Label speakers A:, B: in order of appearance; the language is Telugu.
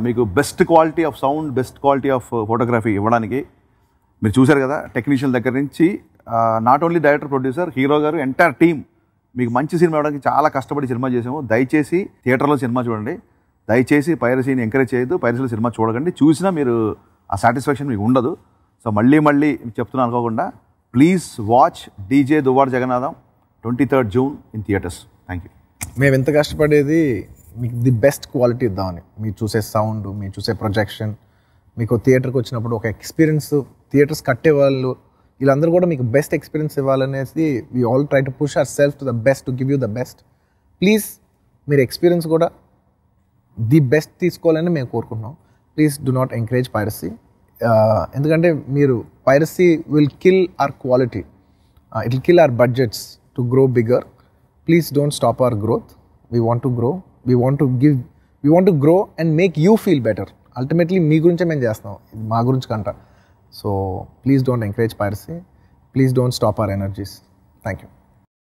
A: మీకు best quality of sound best quality of photography ఇవ్వడానికి మీరు చూశారు కదా టెక్నీషియన్ దగ్గర నుంచి not only director producer hero గారు ఎంటైర్ టీమ్ మీకు మంచి సినిమా ఇవ్వడానికి చాలా కష్టపడి సినిమా చేసాము దయచేసి థియేటర్లో సినిమా చూడండి. దయచేసి పైరసీని ఎంకరేజ్ చేయొద్దు. పైరసీలో సినిమా చూడకండి. చూసినా మీరు ఆ సాటిస్ఫాక్షన్ మీకు ఉండదు. సో మళ్ళీ మళ్ళీ చెప్తున్నాను అనుకోకుండా please watch DJ Duvvada Jagannadham twenty third June in theatres thank you
B: మేము ఎంత కష్టపడేది మీకు ది బెస్ట్ క్వాలిటీ ఇద్దామని. మీరు చూసే సౌండ్ మీరు చూసే ప్రొజెక్షన్ మీకు థియేటర్కి వచ్చినప్పుడు ఒక ఎక్స్పీరియన్స్ థియేటర్స్ కట్టే వాళ్ళు వీళ్ళందరూ కూడా మీకు best experience ఇవ్వాలనేసి we all try to push our self to the best to give you the best please మీరు ఎక్స్పీరియన్స్ కూడా ది బెస్ట్ తీసుకోవాలని మేము కోరుకుంటున్నాం. Please do not encourage piracy ఎందుకంటే మీరు piracy will kill our quality it will kill our budgets to grow bigger please don't stop our growth we want to grow we want to give we want to grow and make you feel better ultimately మీ గురించే మేము చేస్తాం ఇది మా గురించి కంట so please don't encourage piracy please don't stop our energies thank you